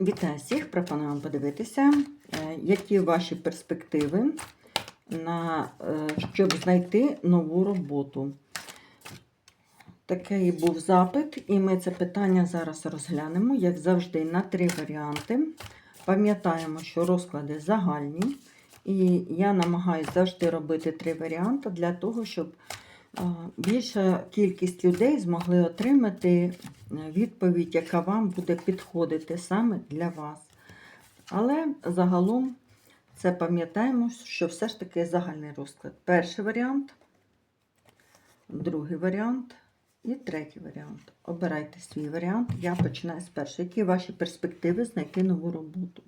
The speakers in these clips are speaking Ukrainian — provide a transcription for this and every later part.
Вітаю всіх! Пропоную вам подивитися, е, які ваші перспективи, на, е, щоб знайти нову роботу. Такий був запит, і ми це питання зараз розглянемо, як завжди, на три варіанти. Пам'ятаємо, що розклади загальні, і я намагаюся завжди робити три варіанти для того, щоб більша кількість людей змогли отримати е, відповідь, яка вам буде підходити саме для вас. Але загалом це пам'ятаємо, що все ж таки загальний розклад. Перший варіант, другий варіант і третій варіант. Обирайте свій варіант. Я починаю з першого. Які ваші перспективи знайти нову роботу?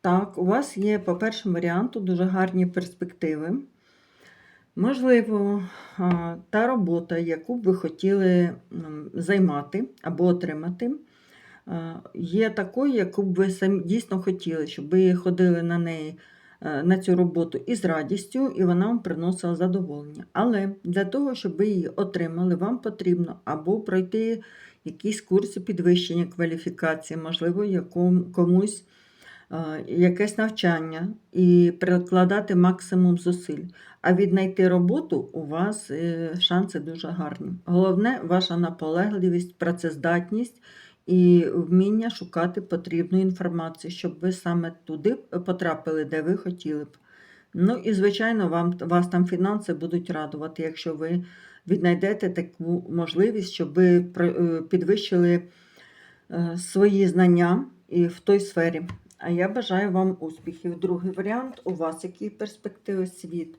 Так, у вас є по першому варіанту дуже гарні перспективи. Можливо, та робота, яку б ви хотіли займати або отримати, є такою, яку б ви дійсно хотіли, щоб ви ходили на неї е, на цю роботу із радістю, і вона вам приносила задоволення. Але для того, щоб ви її отримали, вам потрібно або пройти якісь курси підвищення кваліфікації, можливо, якому, комусь якесь навчання і прикладати максимум зусиль. А віднайти роботу у вас е, шанси дуже гарні. Головне ваша наполегливість, працездатність і вміння шукати потрібну інформацію, щоб ви саме туди потрапили, де ви хотіли б. Ну і, звичайно, вам, вас там фінанси будуть радувати, якщо ви віднайдете таку можливість, щоб ви е, підвищили е, свої знання і в той сфері. А я бажаю вам успіхів. Другий варіант у вас які перспективи світ.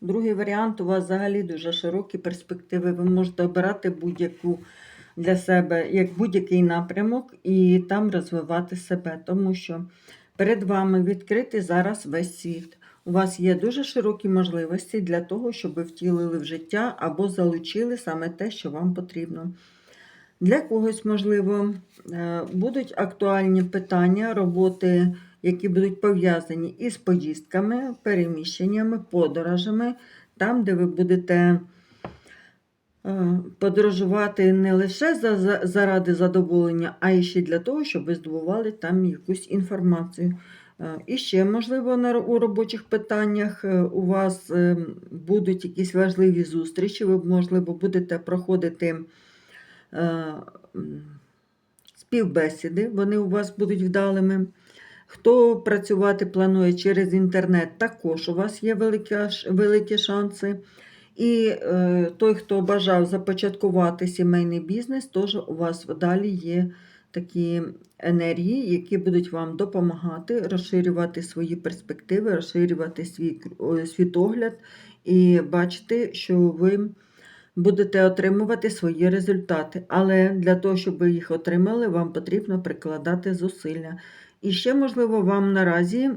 Другий варіант у вас взагалі дуже широкі перспективи. Ви можете обирати будь-яку для себе, як будь-який напрямок, і там розвивати себе, тому що перед вами відкритий зараз весь світ. У вас є дуже широкі можливості для того, щоб ви втілили в життя або залучили саме те, що вам потрібно. Для когось, можливо, е, будуть актуальні питання роботи, які будуть пов'язані із поїздками, переміщеннями, подорожами, там, де ви будете е, подорожувати не лише за, за- заради задоволення, а ще для того, щоб ви здобували там якусь інформацію. Е, І ще, можливо, у робочих питаннях у вас будуть якісь важливі зустрічі, ви, можливо, будете проходити співбесіди, вони у вас будуть вдалими. Хто працювати планує через інтернет, також у вас є великі, великі шанси. І е, той, хто бажав започаткувати сімейний бізнес, теж у вас далі є такі енергії, які будуть вам допомагати розширювати свої перспективи, розширювати свій е, світогляд і бачити, що ви будете отримувати свої результати. Але для того, щоб ви їх отримали, вам потрібно прикладати зусилля. І ще, можливо, вам наразі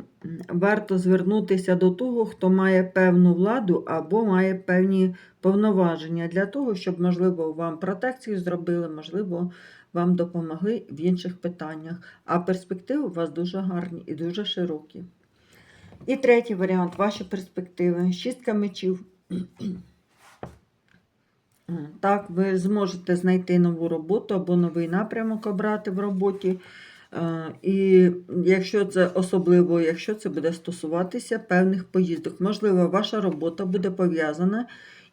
варто звернутися до того, хто має певну владу або має певні повноваження для того, щоб, можливо, вам протекцію зробили, можливо, вам допомогли в інших питаннях. А перспективи у вас дуже гарні і дуже широкі. І третій варіант ваші перспективи. Шістка мечів. Так, ви зможете знайти нову роботу або новий напрямок обрати в роботі. Е, І якщо це особливо, якщо це буде стосуватися певних поїздок, можливо, ваша робота буде пов'язана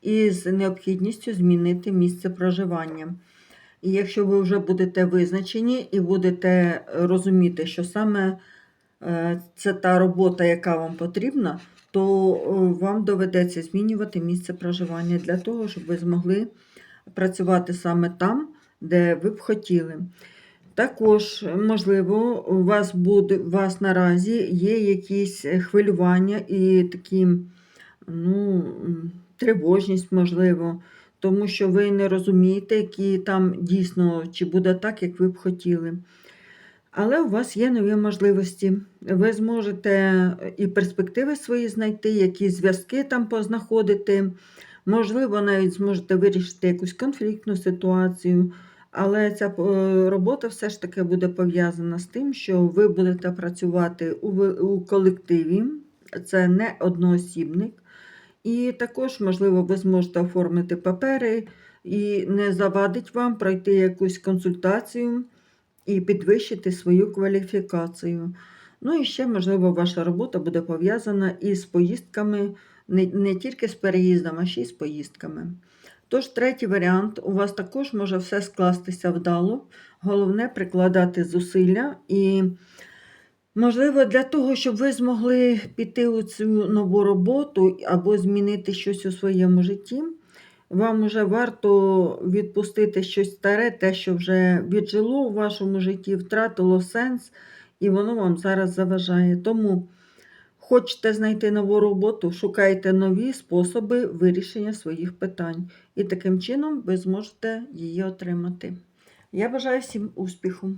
із необхідністю змінити місце проживання. І якщо ви вже будете визначені і будете розуміти, що саме це та робота, яка вам потрібна, то е, вам доведеться змінювати місце проживання для того, щоб ви змогли працювати саме там, де ви б хотіли. Також, можливо, у вас буде у вас наразі є якісь е, хвилювання і такі ну, тривожність, можливо, тому що ви не розумієте, які там дійсно чи буде так, як ви б хотіли. Але у вас є нові можливості. Ви зможете е, і перспективи свої знайти, які зв'язки там познаходити. Можливо, навіть зможете вирішити якусь конфліктну ситуацію. Але ця е, робота все ж таки буде пов'язана з тим, що ви будете працювати у колективі, це не одноосібник. І також, можливо, ви зможете оформити папери і не завадить вам пройти якусь консультацію і підвищити свою кваліфікацію. Ну і ще, можливо, ваша робота буде пов'язана із поїздками, не, не тільки з переїздом, а ще й з поїздками. Тож, третій варіант, у вас також може все скластися вдало. Головне прикладати зусилля і, можливо, для того, щоб ви змогли піти у цю нову роботу або змінити щось у своєму житті, вам вже варто відпустити щось старе, те, що вже віджило у вашому житті, втратило сенс, і воно вам зараз заважає. Тому хочете знайти нову роботу, шукайте нові способи вирішення своїх питань. І таким чином ви зможете її отримати. Я бажаю всім успіху!